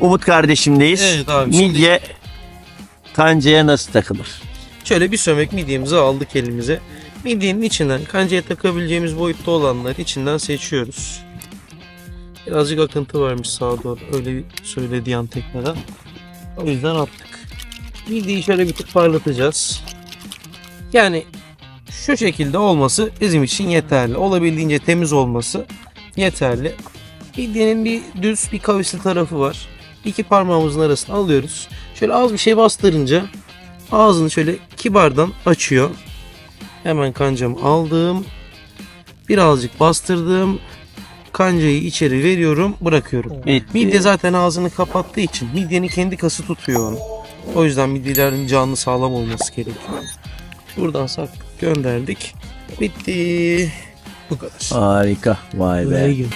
Umut kardeşimdeyiz. Evet abi, şimdi- Midye kancaya nasıl takılır? Şöyle bir sömek midyemizi aldık elimize. Midyenin içinden kancaya takabileceğimiz boyutta olanları içinden seçiyoruz. Birazcık akıntı varmış sağa doğru. Öyle söyledi yan tekneden. O yüzden attık. Midyeyi şöyle bir tık parlatacağız. Yani şu şekilde olması bizim için yeterli. Olabildiğince temiz olması yeterli. Midyenin bir düz bir kavisli tarafı var. İki parmağımızın arasına alıyoruz. Şöyle az bir şey bastırınca ağzını şöyle kibardan açıyor. Hemen kancamı aldım. Birazcık bastırdım. Kancayı içeri veriyorum, bırakıyorum. Bitti. Midye zaten ağzını kapattığı için midyenin kendi kası tutuyor onu. O yüzden midyelerin canlı sağlam olması gerekiyor. Buradan sak gönderdik. Bitti. Bu kadar. Harika. Vay be. Gel.